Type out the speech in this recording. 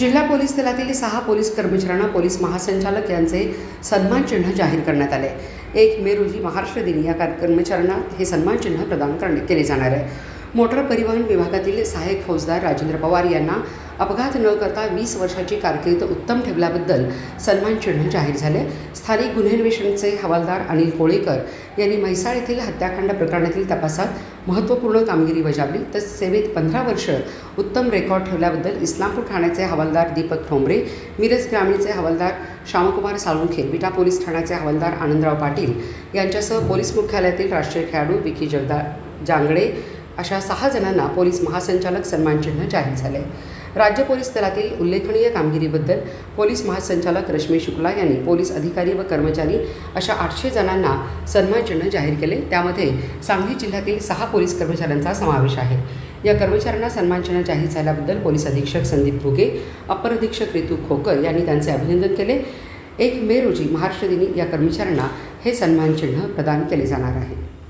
जिल्हा पोलीस दलातील सहा पोलीस कर्मचाऱ्यांना पोलीस महासंचालक यांचे सन्मान चिन्ह जाहीर करण्यात आले. एक मे रोजी महाराष्ट्र दिनी या कर्मचाऱ्यांना हे सन्मानचिन्ह प्रदान करणे केले जाणार आहे. मोटर परिवहन विभागातील सहाय्यक फौजदार राजेंद्र पवार यांना अपघात न करता वीस वर्षाची कारकीर्द उत्तम ठेवल्याबद्दल सन्मान चिन्ह जाहीर झाले. स्थानिक गुन्हे अन्वेषणचे हवालदार अनिल कोळेकर यांनी म्हैसाळ येथील हत्याकांड प्रकरणातील तपासात महत्त्वपूर्ण कामगिरी बजावली. तर सेवेत पंधरा वर्ष उत्तम रेकॉर्ड ठेवल्याबद्दल इस्लामपूर ठाण्याचे हवालदार दीपक ठोंबरे मिरज ग्रामीणचे हवालदार श्यामकुमार साळुंखे विटा पोलीस ठाण्याचे हवालदार आनंदराव पाटील यांच्यासह पोलीस मुख्यालयातील राष्ट्रीय खेळाडू विकी जगदा जांगडे अशा सहा जणांना पोलीस महासंचालक सन्मानचिन्ह जाहीर झाले. राज्य पोलीस दलातील उल्लेखनीय कामगिरीबद्दल पोलीस महासंचालक रश्मी शुक्ला यांनी पोलीस अधिकारी व कर्मचारी अशा आठशे जणांना सन्मानचिन्ह जाहीर केले. त्यामध्ये सांगली जिल्ह्यातील सहा पोलीस कर्मचाऱ्यांचा समावेश आहे. या कर्मचाऱ्यांना सन्मानचिन्ह जाहीर झाल्याबद्दल पोलीस अधीक्षक संदीप भुगे अपर अधीक्षक रितू खोकर यांनी त्यांचे अभिनंदन केले. एक मे रोजी महाराष्ट्र दिनी या कर्मचाऱ्यांना हे सन्मानचिन्ह प्रदान केले जाणार आहे.